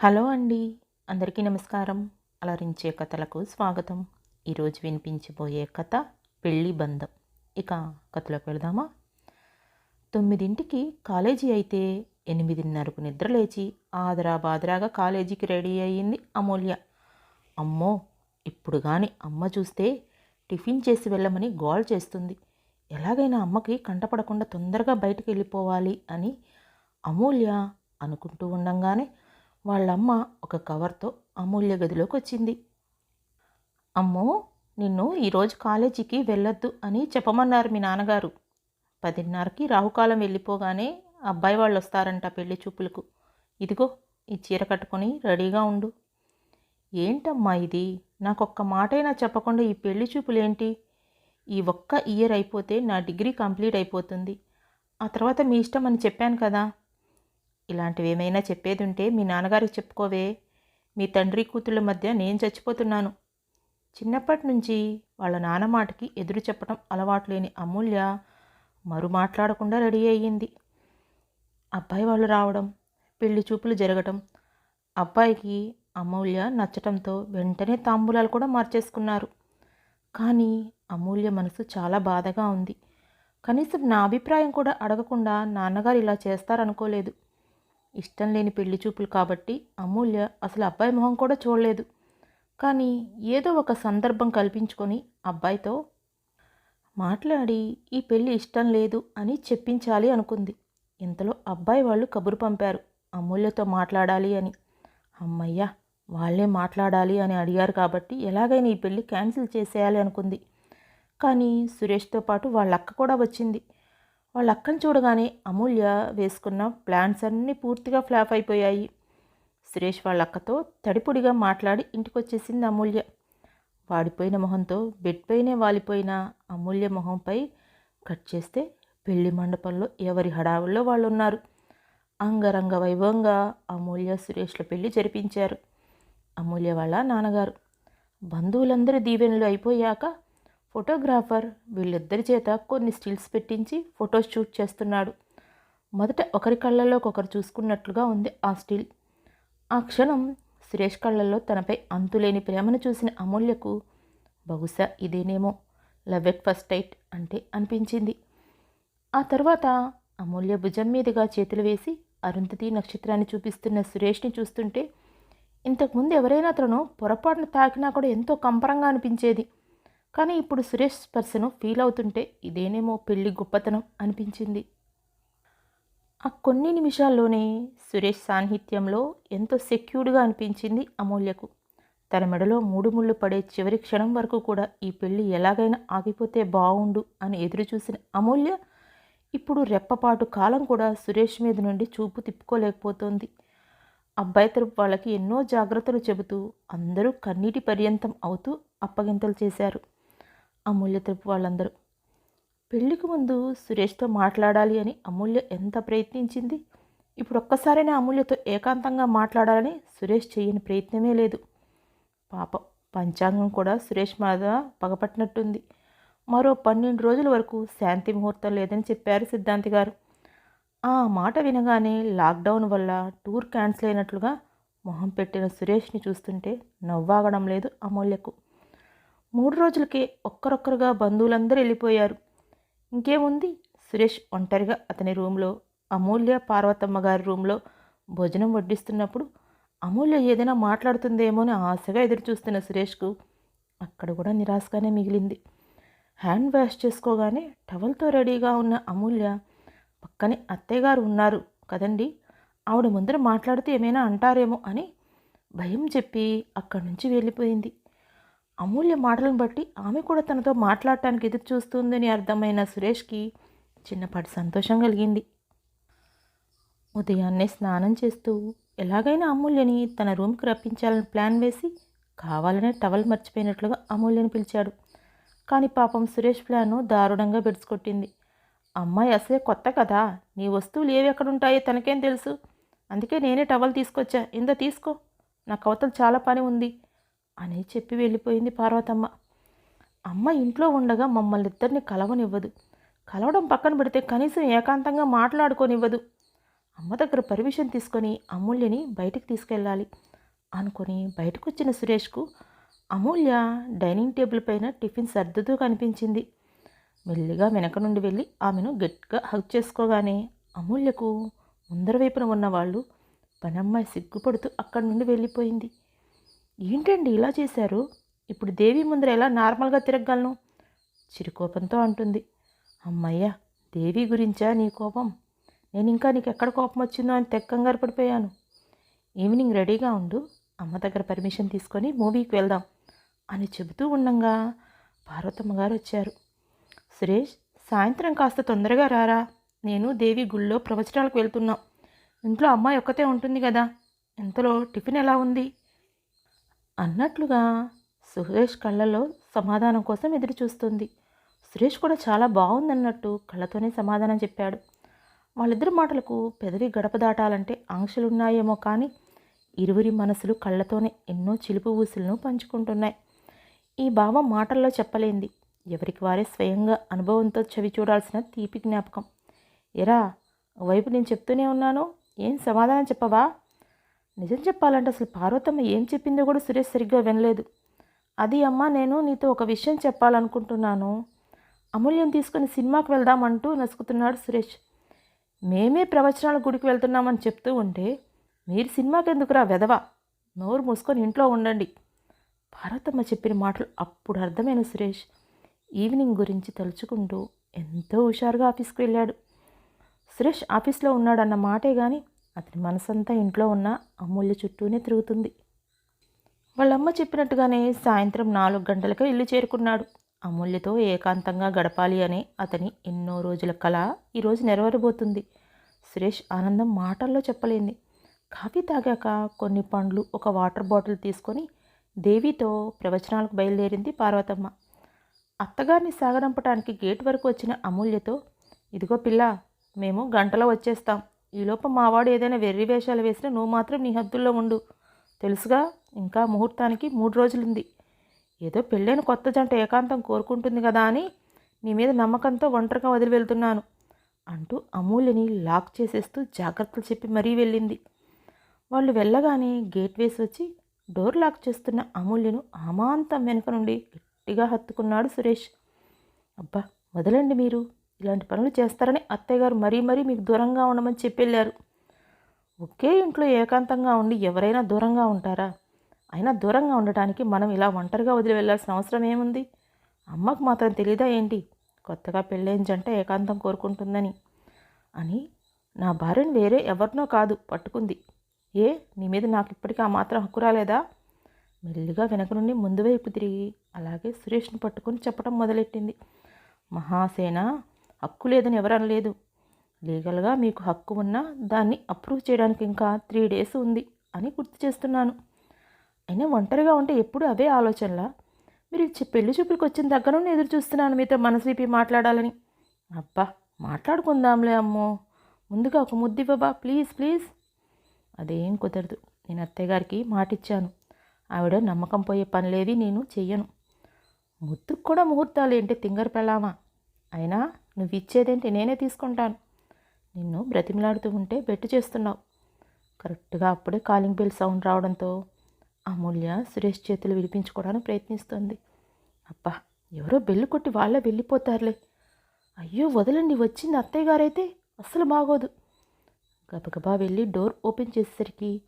Hello అండి. అందరికీ నమస్కారం. అలరించే కథలకు స్వాగతం. ఈరోజు వినిపించబోయే కథ పెళ్ళి బంధం. ఇక కథలోకి వెళదామా? తొమ్మిదింటికి కాలేజీ అయితే ఎనిమిదిన్నరకు నిద్రలేచి ఆదరా బాదరాగా కాలేజీకి రెడీ అయ్యింది అమూల్య. అమ్మో ఇప్పుడు కానీ అమ్మ చూస్తే టిఫిన్ చేసి వెళ్ళమని గోల్ చేస్తుంది. ఎలాగైనా అమ్మకి కంటపడకుండా తొందరగా బయటకు వెళ్ళిపోవాలి అని అమూల్య అనుకుంటూ ఉండంగానే వాళ్ళమ్మ ఒక కవర్తో అమూల్య గదిలోకి వచ్చింది అమ్మో నిన్ను ఈరోజు కాలేజీకి వెళ్ళొద్దు అని చెప్పమన్నారు మీ నాన్నగారు. పదిన్నరకి రాహుకాలం వెళ్ళిపోగానే అబ్బాయి వాళ్ళు వస్తారంట పెళ్ళి చూపులకు. ఇదిగో ఈ చీర కట్టుకొని రెడీగా ఉండు. ఏంటమ్మా ఇది? నాకొక్క మాటైనా చెప్పకుండా ఈ పెళ్ళి చూపులేంటి? ఈ ఒక్క ఇయర్ అయిపోతే నా డిగ్రీ కంప్లీట్ అయిపోతుంది. ఆ తర్వాత మీ ఇష్టం అని చెప్పాను కదా. ఇలాంటివి ఏమైనా చెప్పేది ఉంటే మీ నాన్నగారికి చెప్పుకోవే. మీ తండ్రి కూతుళ్ళ మధ్య నేను చచ్చిపోతున్నాను. చిన్నప్పటి నుంచి వాళ్ళ నాన్న మాటకి ఎదురు చెప్పడం అలవాటు లేని అమూల్య మరు మాట్లాడకుండా రెడీ అయ్యింది. అబ్బాయి వాళ్ళు రావడం పెళ్ళి చూపులు జరగటం అబ్బాయికి అమూల్య నచ్చటంతో వెంటనే తాంబూలాలు కూడా మార్చేసుకున్నారు. కానీ అమూల్య మనసు చాలా బాధగా ఉంది. కనీసం నా అభిప్రాయం కూడా అడగకుండా నాన్నగారు ఇలా చేస్తారనుకోలేదు. ఇష్టం లేని పెళ్ళి చూపులు కాబట్టి అమూల్య అసలు అబ్బాయి మొహం కూడా చూడలేదు. కానీ ఏదో ఒక సందర్భం కల్పించుకొని అబ్బాయితో మాట్లాడి ఈ పెళ్ళి ఇష్టం లేదు అని చెప్పించాలి అనుకుంది. ఇంతలో అబ్బాయి వాళ్ళు కబురు పంపారు. అమూల్యతో మాట్లాడాలి అని. అమ్మయ్య వాళ్ళే మాట్లాడాలి అని అడిగారు కాబట్టి ఎలాగైనా ఈ పెళ్ళి క్యాన్సిల్ చేసేయాలి అనుకుంది. కానీ సురేష్తో పాటు వాళ్ళ అక్క కూడా వచ్చింది. వాళ్ళ అక్కను చూడగానే అమూల్య వేసుకున్న ప్లాన్స్ అన్నీ పూర్తిగా ఫ్లాప్ అయిపోయాయి. సురేష్ వాళ్ళ అక్కతో తడిపొడిగా మాట్లాడి ఇంటికొచ్చేసింది అమూల్య. వాడిపోయిన మొహంతో బెడ్ పైనే వాలిపోయిన అమూల్య మొహంపై కట్ చేస్తే పెళ్ళి మండపంలో ఎవరి హడావుల్లో వాళ్ళు ఉన్నారు అంగరంగ వైభవంగా అమూల్య సురేష్ల పెళ్ళి జరిపించారు. అమూల్య వాళ్ళ నాన్నగారు. బంధువులందరి దీవెనలు అయిపోయాక ఫోటోగ్రాఫర్ వీళ్ళిద్దరి చేత కొన్ని స్టిల్స్ పెట్టించి ఫొటోస్ షూట్ చేస్తున్నాడు. మొదట ఒకరి కళ్ళల్లోకి ఒకరు చూసుకున్నట్లుగా ఉంది ఆ స్టిల్. ఆ క్షణం సురేష్ కళ్ళల్లో తనపై అంతులేని ప్రేమను చూసిన అమూల్యకు బహుశా ఇదేనేమో లవ్ ఎట్ ఫస్ట్ టైట్ అంటే అనిపించింది. ఆ తర్వాత అమూల్య భుజం మీదుగా చేతులు వేసి అరుంధతి నక్షత్రాన్ని చూపిస్తున్న సురేష్ని చూస్తుంటే ఇంతకుముందు ఎవరైనా అతను పొరపాటున తాకినా కూడా ఎంతో కంపరంగా అనిపించేది. కానీ ఇప్పుడు సురేష్ స్పర్శను ఫీల్ అవుతుంటే ఇదేనేమో పెళ్ళి గొప్పతనం అనిపించింది. ఆ కొన్ని నిమిషాల్లోనే సురేష్ సాన్నిహిత్యంలో ఎంతో సెక్యూర్డ్గా అనిపించింది అమూల్యకు. తన మెడలో మూడు ముళ్ళు పడే చివరి క్షణం వరకు కూడా ఈ పెళ్ళి ఎలాగైనా ఆగిపోతే బావుండు అని ఎదురుచూసిన అమూల్య ఇప్పుడు రెప్పపాటు కాలం కూడా సురేష్ మీద నుండి చూపు తిప్పుకోలేకపోతోంది. అబ్బాయి తరపు వాళ్ళకి ఎన్నో జాగ్రత్తలు చెబుతూ అందరూ కన్నీటి పర్యంతం అవుతూ అప్పగింతలు చేశారు. అమూల్య తరపు వాళ్ళందరూ. పెళ్ళికి ముందు సురేష్తో మాట్లాడాలి అని అమూల్య ఎంత ప్రయత్నించింది? ఇప్పుడు ఒక్కసారైనా అమూల్యతో ఏకాంతంగా మాట్లాడాలని సురేష్ చేయని ప్రయత్నమే లేదు. పాపం పంచాంగం కూడా సురేష్ మీద పగపట్టినట్టుంది. మరో పన్నెండు రోజుల వరకు శాంతి ముహూర్తం లేదని చెప్పారు సిద్ధాంతి గారు. ఆ మాట వినగానే లాక్డౌన్ వల్ల టూర్ క్యాన్సిల్ అయినట్లుగా మొహం పెట్టిన సురేష్ని చూస్తుంటే నవ్వాగడం లేదు అమూల్యకు. మూడు రోజులకే ఒక్కరొక్కరుగా బంధువులందరూ వెళ్ళిపోయారు. ఇంకేముంది? సురేష్ ఒంటరిగా అతని రూమ్లో అమూల్య పార్వతమ్మ గారి రూమ్లో భోజనం వడ్డిస్తున్నప్పుడు అమూల్య ఏదైనా మాట్లాడుతుందేమో అని ఆశగా ఎదురుచూస్తున్న సురేష్కు అక్కడ కూడా నిరాశగానే మిగిలింది. హ్యాండ్ వాష్ చేసుకోగానే టవల్తో రెడీగా ఉన్న అమూల్య పక్కనే అత్తయ్యగారు ఉన్నారు కదండి ఆవిడ ముందర మాట్లాడితే ఏమైనా అంటారేమో అని భయం చెప్పి అక్కడి నుంచి వెళ్ళిపోయింది. అమూల్య మాటలను బట్టి ఆమె కూడా తనతో మాట్లాడటానికి ఎదురు చూస్తుందని అర్థమైన సురేష్కి చిన్నపాటి సంతోషం కలిగింది. ఉదయాన్నే స్నానం చేస్తూ ఎలాగైనా అమూల్యని తన రూమ్కి రప్పించాలని ప్లాన్ వేసి కావాలనే టవల్ మర్చిపోయినట్లుగా అమూల్యని పిలిచాడు. కానీ పాపం సురేష్ ప్లాను దారుణంగా బెడిసికొట్టింది అమ్మాయి అసలే కొత్త కదా నీ వస్తువులు ఏవి ఎక్కడ ఉంటాయో తనకేం తెలుసు? అందుకే నేనే టవల్ తీసుకొచ్చా. ఇంత తీసుకో. నాకు అవతలు చాలా పని ఉంది. అని చెప్పి వెళ్ళిపోయింది పార్వతమ్మ. అమ్మ ఇంట్లో ఉండగా మమ్మల్ని ఇద్దరిని కలవనివ్వదు. కలవడం పక్కన పెడితే కనీసం ఏకాంతంగా మాట్లాడుకోనివ్వదు. అమ్మ దగ్గర పర్మిషన్ తీసుకొని అమూల్యని బయటికి తీసుకెళ్ళాలి అనుకొని బయటకు వచ్చిన సురేష్కు అమూల్య డైనింగ్ టేబుల్ పైన టిఫిన్ సర్దుతూ కనిపించింది. మెల్లిగా వెనక నుండి వెళ్ళి ఆమెను గట్టిగా హగ్ చేసుకోగానే అమూల్యకు ముందర వైపున ఉన్న వాళ్ళు పనమ్మాయి సిగ్గుపడుతూ అక్కడి నుండి వెళ్ళిపోయింది. ఏంటండి ఇలా చేశారు? ఇప్పుడు దేవి ముందర ఎలా నార్మల్గా తిరగగలను? చిరుకోపంతో అంటుంది. అమ్మయ్యా దేవి గురించా నీ కోపం? నేను ఇంకా నీకు ఎక్కడ కోపం వచ్చిందో అని తెక్కంగారు పడిపోయాను. ఈవినింగ్ రెడీగా ఉండు అమ్మ దగ్గర పర్మిషన్ తీసుకొని మూవీకి వెళ్దాం అని చెబుతూ ఉండంగా పార్వతమ్మ గారు వచ్చారు. సురేష్ సాయంత్రం కాస్త తొందరగా రారా? నేను దేవి గుళ్ళో ప్రవచనాలకు వెళ్తున్నాం. ఇంట్లో అమ్మాయి ఒక్కతే ఉంటుంది కదా? ఇంతలో టిఫిన్ ఎలా ఉంది? అన్నట్లుగా సురేష్ కళ్ళల్లో సమాధానం కోసం ఎదురు చూస్తుంది సురేష్ కూడా చాలా బాగుందన్నట్టు కళ్ళతోనే సమాధానం చెప్పాడు. వాళ్ళిద్దరి మాటలకు పెదవి గడప దాటాలంటే ఆంక్షలున్నాయేమో కానీ ఇరువురి మనసులు కళ్ళతోనే ఎన్నో చిలుపు ఊసులను పంచుకుంటున్నాయి. ఈ భావం మాటల్లో చెప్పలేంది. ఎవరికి వారే స్వయంగా అనుభవంతో చవి చూడాల్సిన తీపి జ్ఞాపకం. ఎరా వైపు నేను చెప్తూనే ఉన్నాను. ఏం సమాధానం చెప్పవా? నిజం చెప్పాలంటే అసలు పార్వతమ్మ ఏం చెప్పిందో కూడా సురేష్ సరిగ్గా వినలేదు. అది అమ్మ నేను నీతో ఒక విషయం చెప్పాలనుకుంటున్నాను. అమూల్యం తీసుకుని సినిమాకి వెళ్దామంటూ నసుకుతున్నాడు సురేష్. మేమే ప్రవచనాల గుడికి వెళ్తున్నామని చెప్తూ ఉంటే మీరు సినిమాకి ఎందుకురా వెదవా నోరు మూసుకొని ఇంట్లో ఉండండి. పార్వతమ్మ చెప్పిన మాటలు అప్పుడు అర్థమైన సురేష్ ఈవినింగ్ గురించి తలుచుకుంటూ ఎంతో హుషారుగా ఆఫీస్కి వెళ్ళాడు. సురేష్ ఆఫీస్లో ఉన్నాడన్న మాటే కానీ అతని మనసంతా ఇంట్లో ఉన్న అమూల్య చుట్టూనే తిరుగుతుంది. వాళ్ళమ్మ చెప్పినట్టుగానే సాయంత్రం నాలుగు గంటలకే ఇల్లు చేరుకున్నాడు. అమూల్యతో ఏకాంతంగా గడపాలి అనే అతని ఎన్నో రోజుల కళ ఈరోజు నెరవేరబోతుంది. సురేష్ ఆనందం మాటల్లో చెప్పలేంది. కాఫీ తాగాక కొన్ని పండ్లు ఒక వాటర్ బాటిల్ తీసుకొని దేవితో ప్రవచనాలకు బయలుదేరింది పార్వతమ్మ. అత్తగారిని సాగనంపటానికి గేట్ వరకు వచ్చిన అమూల్యతో ఇదిగో పిల్ల మేము గంటలో వచ్చేస్తాం. ఈలోపు మావాడు ఏదైనా వెర్రి వేషాలు వేసినా నువ్వు మాత్రం నీ హద్దుల్లో ఉండు. తెలుసుగా? ఇంకా ముహూర్తానికి మూడు రోజులుంది. ఏదో పెళ్ళైన కొత్త జంట ఏకాంతం కోరుకుంటుంది కదా అని నీ మీద నమ్మకంతో ఒంటరిగా వదిలి వెళ్తున్నాను అంటూ అమూల్యని లాక్ చేసేస్తూ జాగ్రత్తలు చెప్పి మరీ వెళ్ళింది. వాళ్ళు వెళ్ళగానే గేట్ వేసి వచ్చి డోర్ లాక్ చేస్తున్న అమూల్యను అమాంతం వెనుక నుండి గట్టిగా హత్తుకున్నాడు సురేష్. అబ్బా వదలండి మీరు. ఇలాంటి పనులు చేస్తారని అత్తయ్యగారు మరీ మరీ మీకు దూరంగా ఉండమని చెప్పెళ్ళారు ఒకే ఇంట్లో ఏకాంతంగా ఉండి ఎవరైనా దూరంగా ఉంటారా? అయినా దూరంగా ఉండటానికి మనం ఇలా ఒంటరిగా వదిలి వెళ్ళాల్సిన అవసరం ఏముంది? అమ్మకు మాత్రం తెలీదా ఏంటి? కొత్తగా పెళ్ళైన జంట ఏకాంతం కోరుకుంటుందని. అని నా భార్యను వేరే ఎవరినో కాదు పట్టుకుంది. ఏ నీ మీద నాకు ఇప్పటికీ ఆ మాత్రం హక్కు రాలేదా? మెల్లిగా వెనక నుండి ముందు వైపు తిరిగి అలాగే సురేష్ను పట్టుకొని చెప్పడం మొదలెట్టింది. మహాసేన హక్కు లేదని ఎవరనలేదు లీగల్గా మీకు హక్కు ఉన్నా దాన్ని అప్రూవ్ చేయడానికి ఇంకా త్రీ డేస్ ఉంది అని గుర్తు చేస్తున్నాను. అయినా ఒంటరిగా ఉంటే ఎప్పుడు అదే ఆలోచనలా? మీరు పెళ్ళి చూపులకు వచ్చిన దగ్గర నుండి ఎదురు చూస్తున్నాను మీతో మనసుపి మాట్లాడాలని. అబ్బా! మాట్లాడుకుందాంలే అమ్మో! ముందుగా ఒక ముద్దివ్వబా ప్లీజ్ ప్లీజ్! అదేం కుదరదు. నేను అత్తయ్య గారికి మాటిచ్చాను. ఆవిడ నమ్మకం పోయే పనిలేవి నేను చెయ్యను. ముద్దుకు కూడా ముహూర్తాలు ఏంటి? తింగర పెళ్ళామా? అయినా నువ్వు ఇచ్చేదేంటి నేనే తీసుకుంటాను. నిన్ను బ్రతిమలాడుతూ ఉంటే బెట్టు చేస్తున్నావు. కరెక్ట్గా అప్పుడే కాలింగ్ బెల్ సౌండ్ రావడంతో అమూల్య సురేష్ చేతులు విడిపించుకోవడానికి ప్రయత్నిస్తుంది. అబ్బా ఎవరో బెల్లు కొట్టి వాళ్ళే వెళ్ళిపోతారులే. అయ్యో వదలండి వచ్చింది అత్తయ్య గారైతే అస్సలు బాగోదు. గబగబా వెళ్ళి డోర్ ఓపెన్ చేసేసరికి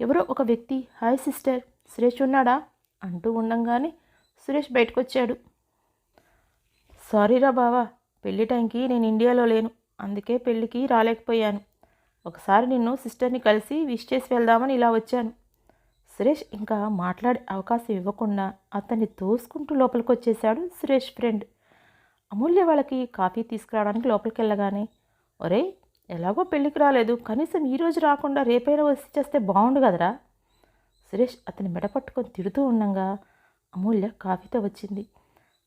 ఎవరో ఒక వ్యక్తి హాయ్ సిస్టర్ సురేష్ ఉన్నాడా? అంటూ ఉండంగానే సురేష్ బయటకు వచ్చాడు సారీరా బావా పెళ్ళి టైంకి నేను ఇండియాలో లేను. అందుకే పెళ్ళికి రాలేకపోయాను. ఒకసారి నిన్ను సిస్టర్ని కలిసి విష్ చేసి వెళ్దామని ఇలా వచ్చాను. సురేష్ ఇంకా మాట్లాడే అవకాశం ఇవ్వకుండా అతన్ని తోసుకుంటూ లోపలికి వచ్చేశాడు సురేష్ ఫ్రెండ్. అమూల్య వాళ్ళకి కాఫీ తీసుకురావడానికి లోపలికి వెళ్ళగానే ఒరే ఎలాగో పెళ్ళికి రాలేదు. కనీసం ఈరోజు రాకుండా రేపైనా వచ్చి చేస్తే బాగుండు కదరా. సురేష్ అతని మెడ పట్టుకొని తిడుతూ ఉండగా అమూల్య కాఫీతో వచ్చింది.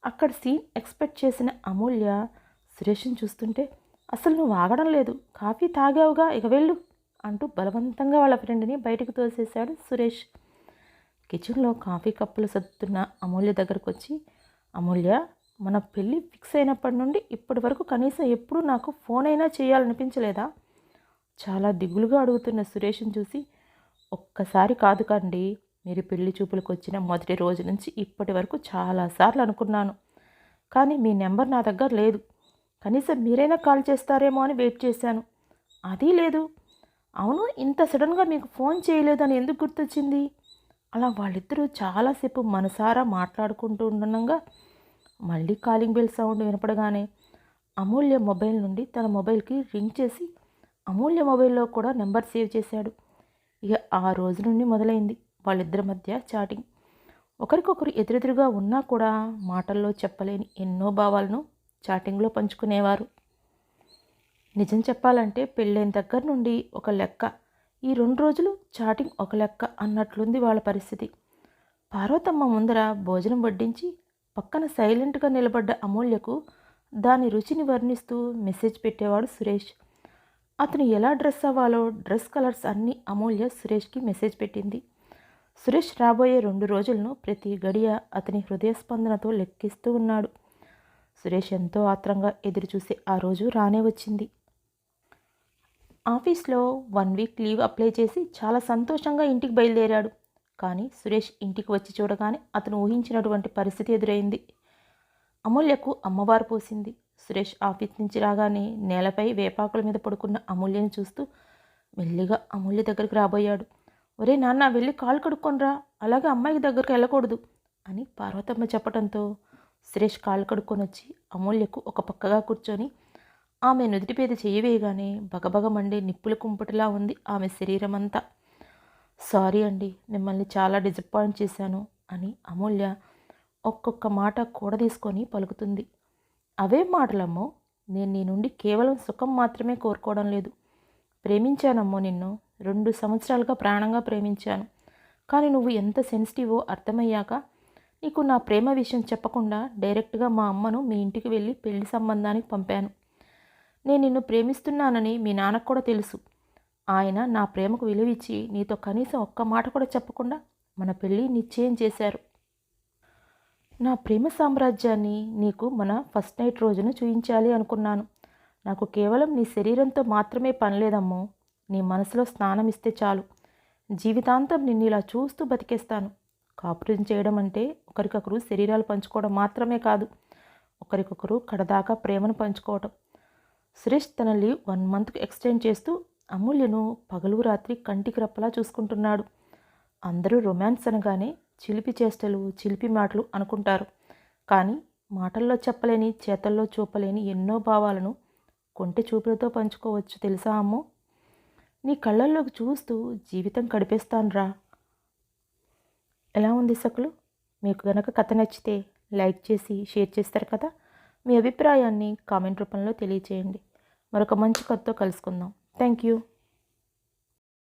అక్కడ సీన్ ఎక్స్పెక్ట్ చేసిన అమూల్య సురేష్ని చూస్తుంటే అసలు నువ్వు ఆగడం లేదు. కాఫీ తాగావుగా ఇక వెళ్ళు అంటూ బలవంతంగా వాళ్ళ ఫ్రెండ్ని బయటకు తోసేశాడు సురేష్. కిచెన్లో కాఫీ కప్పులు సర్దుతున్న అమూల్య దగ్గరకు వచ్చి అమూల్య మన పెళ్ళి ఫిక్స్ అయినప్పటి నుండి ఇప్పటి వరకు కనీసం ఎప్పుడూ నాకు ఫోన్ అయినా చేయాలనిపించలేదా? చాలా దిగులుగా అడుగుతున్న సురేష్ని చూసి ఒక్కసారి కాదు కండి. మీరు పెళ్ళి చూపులకు వచ్చిన మొదటి రోజు నుంచి ఇప్పటి వరకు చాలాసార్లు అనుకున్నాను. కానీ మీ నెంబర్ నా దగ్గర లేదు. కనీసం మీరైనా కాల్ చేస్తారేమో అని వెయిట్ చేశాను. అది లేదు. అవును ఇంత సడన్గా మీకు ఫోన్ చేయలేదని ఎందుకు గుర్తొచ్చింది? అలా వాళ్ళిద్దరూ చాలాసేపు మనసారా మాట్లాడుకుంటూ ఉండగా మళ్ళీ కాలింగ్ బెల్ సౌండ్ వినపడగానే అమూల్య మొబైల్ నుండి తన మొబైల్కి రింగ్ చేసి అమూల్య మొబైల్లో కూడా నెంబర్ సేవ్ చేశాడు. ఇక ఆ రోజు నుండి మొదలైంది వాళ్ళిద్దరి మధ్య చాటింగ్. ఒకరికొకరు ఎదురెదురుగా ఉన్నా కూడా మాటల్లో చెప్పలేని ఎన్నో భావాలను చాటింగ్లో పంచుకునేవారు. నిజం చెప్పాలంటే పెళ్ళైన దగ్గర నుండి ఒక లెక్క ఈ రెండు రోజులు చాటింగ్ ఒక లెక్క అన్నట్లుంది వాళ్ళ పరిస్థితి. పార్వతమ్మ ముందర భోజనం వడ్డించి పక్కన సైలెంట్గా నిలబడ్డ అమూల్యకు దాని రుచిని వర్ణిస్తూ మెసేజ్ పెట్టేవాడు సురేష్. అతను ఎలా డ్రెస్ అవ్వాలో డ్రెస్ కలర్స్ అన్నీ అమూల్య సురేష్కి మెసేజ్ పెట్టింది. సురేష్ రాబోయే రెండు రోజులను ప్రతి గడియ అతని హృదయ స్పందనతో లెక్కిస్తూ ఉన్నాడు. సురేష్ ఎంతో ఆత్రంగా ఎదురుచూసే ఆ రోజు రానే వచ్చింది. ఆఫీస్లో వన్ వీక్ లీవ్ అప్లై చేసి చాలా సంతోషంగా ఇంటికి బయలుదేరాడు. కానీ సురేష్ ఇంటికి వచ్చి చూడగానే అతను ఊహించినటువంటి పరిస్థితి ఎదురైంది. అమూల్యకు అమ్మవారు పోసింది. సురేష్ ఆఫీస్ నుంచి రాగానే నేలపై వేపాకుల మీద పడుకున్న అమూల్యని చూస్తూ మెల్లిగా అమూల్య దగ్గరికి రాబోయాడు. ఒరే నాన్న వెళ్ళి కాలు కడుక్కొనరా అలాగే అమ్మాయికి దగ్గరికి వెళ్ళకూడదు అని పార్వతమ్మ చెప్పడంతో సురేష్ కాళ్ళు కడుక్కొని వచ్చి అమూల్యకు ఒక పక్కగా కూర్చొని ఆమె నుదిటిపేద చేయవేయగానే బగబగ మండే నిప్పుల కుంపటిలా ఉంది ఆమె శరీరం అంతా సారీ అండి మిమ్మల్ని చాలా డిసప్పాయింట్ చేశాను అని అమూల్య ఒక్కొక్క మాట కూడ తీసుకొని పలుకుతుంది. అవే మాటలమ్మో నేను నీ నుండి కేవలం సుఖం మాత్రమే కోరుకోవడం లేదు. ప్రేమించానమ్మో నిన్ను. రెండు సంవత్సరాలుగా ప్రాణంగా ప్రేమించాను. కానీ నువ్వు ఎంత సెన్సిటివో అర్థమయ్యాక నీకు నా ప్రేమ విషయం చెప్పకుండా డైరెక్ట్గా మా అమ్మను మీ ఇంటికి వెళ్ళి పెళ్ళి సంబంధానికి పంపాను. నేను నిన్ను ప్రేమిస్తున్నానని మీ నాన్నకు కూడా తెలుసు. ఆయన నా ప్రేమకు విలువిచ్చి నీతో కనీసం ఒక్క మాట కూడా చెప్పకుండా మన పెళ్ళి నిశ్చయం చేశారు. నా ప్రేమ సామ్రాజ్యాన్ని నీకు మన ఫస్ట్ నైట్ రోజున చూయించాలి అనుకున్నాను. నాకు కేవలం నీ శరీరంతో మాత్రమే పనిలేదమ్మో నీ మనసులో స్నానం ఇస్తే చాలు. జీవితాంతం నిన్ను ఇలా చూస్తూ బతికేస్తాను. కాపురం చేయడం అంటే ఒకరికొకరు శరీరాలు పంచుకోవడం మాత్రమే కాదు. ఒకరికొకరు కడదాకా ప్రేమను పంచుకోవటం. సురేష్ తన లీవ్ వన్ మంత్కి ఎక్స్టెండ్ చేస్తూ అమూల్యను పగలు రాత్రి కంటికి రెప్పలా చూసుకుంటున్నాడు. అందరూ రొమాన్స్ అనగానే చిలిపి చేష్టలు చిలిపి మాటలు అనుకుంటారు. కానీ మాటల్లో చెప్పలేని చేతల్లో చూపలేని ఎన్నో భావాలను కొంటె చూపులతో పంచుకోవచ్చు తెలుసా అమ్మో? నీ కళ్ళల్లోకి చూస్తూ జీవితం గడిపేస్తానురా. ఎలా ఉంది సకులు? మీకు గనక కథ నచ్చితే లైక్ చేసి షేర్ చేస్తారు కదా? మీ అభిప్రాయాన్ని కామెంట్ రూపంలో తెలియచేయండి. మరొక మంచి కథతో కలుసుకుందాం. Thank you